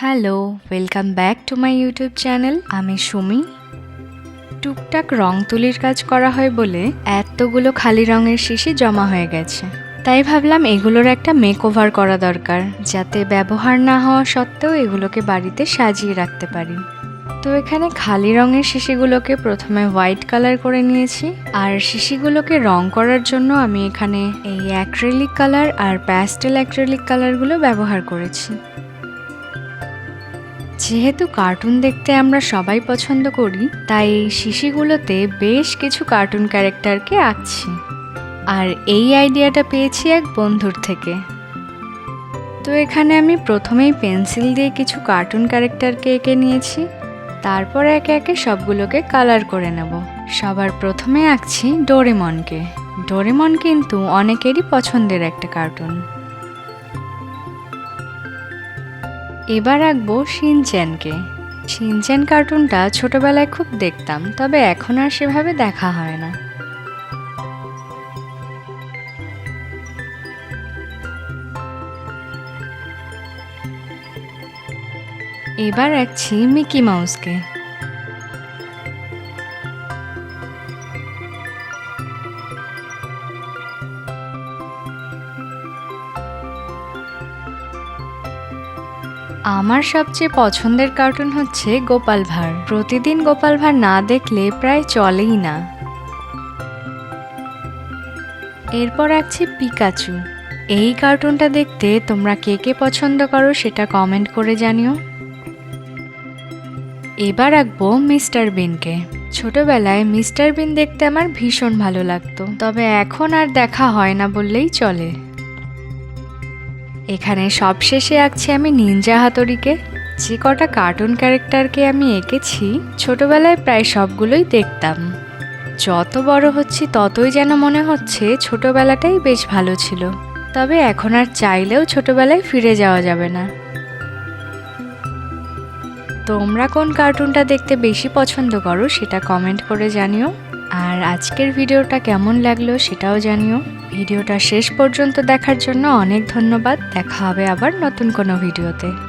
Hello welcome back to my YouTube channel আমি সুমি। টুকটাক রং তুলির কাজ করা হয় বলে এতগুলো খালি রঙের শিশি জমা হয়ে গেছে। তাই ভাবলাম এগুলোর একটা মেক ওভার করা দরকার, যাতে ব্যবহার না হওয়া সত্ত্বেও এগুলোকে বাড়িতে সাজিয়ে রাখতে পারি। তো এখানে খালি রঙের শিশিগুলোকে প্রথমে হোয়াইট কালার করে নিয়েছি, আর শিশিগুলোকে রং করার জন্য আমি এখানে এই অ্যাক্রেলিক কালার আর প্যাস্টেল অ্যাক্রেলিক কালারগুলো ব্যবহার করেছি। যেহেতু কার্টুন দেখতে আমরা সবাই পছন্দ করি, তাই এই শিশিগুলোতে বেশ কিছু কার্টুন ক্যারেক্টারকে আঁকছি। আর এই আইডিয়াটা পেয়েছি এক বন্ধুর থেকে। তো এখানে আমি প্রথমেই পেন্সিল দিয়ে কিছু কার্টুন ক্যারেক্টারকে এঁকে নিয়েছি। তারপর একে একে সবগুলোকে কালার করে নেব। সবার প্রথমে আঁকছি ডোরেমনকে। ডোরেমন কিন্তু অনেকেরই পছন্দের একটা কার্টুন। এবার আঁকবো শিনচ্যানকে শিনচ্যান কার্টুনটা ছোটবেলায় খুব দেখতাম, তবে এখন আর সেভাবে দেখা হয় না। এবার আঁকছি মিকি মাউসকে আমার সবচেয়ে পছন্দের কার্টুন হচ্ছে গোপাল ভাঁড়। প্রতিদিন গোপাল ভাঁড় না দেখলে প্রায় চলেই না। এরপর আঁকছি পিকাচু। এই কার্টুনটা দেখতে তোমরা কে কে পছন্দ করো সেটা কমেন্ট করে জানিও। এবার আঁকবো মিস্টার বিনকে। ছোটবেলায় মিস্টার বিন দেখতে আমার ভীষণ ভালো লাগতো, তবে এখন আর দেখা হয় না বললেই চলে। এখানে সবশেষে আঁকছি আমি নিনজা হাতড়িকে। যে কটা কার্টুন ক্যারেক্টারকে আমি এঁকেছি, ছোটবেলায় প্রায় সবগুলোই দেখতাম। যত বড় হচ্ছি, ততই যেন মনে হচ্ছে ছোটবেলাটাই বেশ ভালো ছিল। তবে এখন আর চাইলেও ছোটবেলায় ফিরে যাওয়া যাবে না। তোমরা কোন কার্টুনটা দেখতে বেশি পছন্দ করো, সেটা কমেন্ট করে জানিও। আর আজকের ভিডিওটা কেমন লাগল সেটাও জানিও। ভিডিওটা শেষ পর্যন্ত দেখার জন্য অনেক ধন্যবাদ। দেখা হবে আবার নতুন কোনো ভিডিওতে।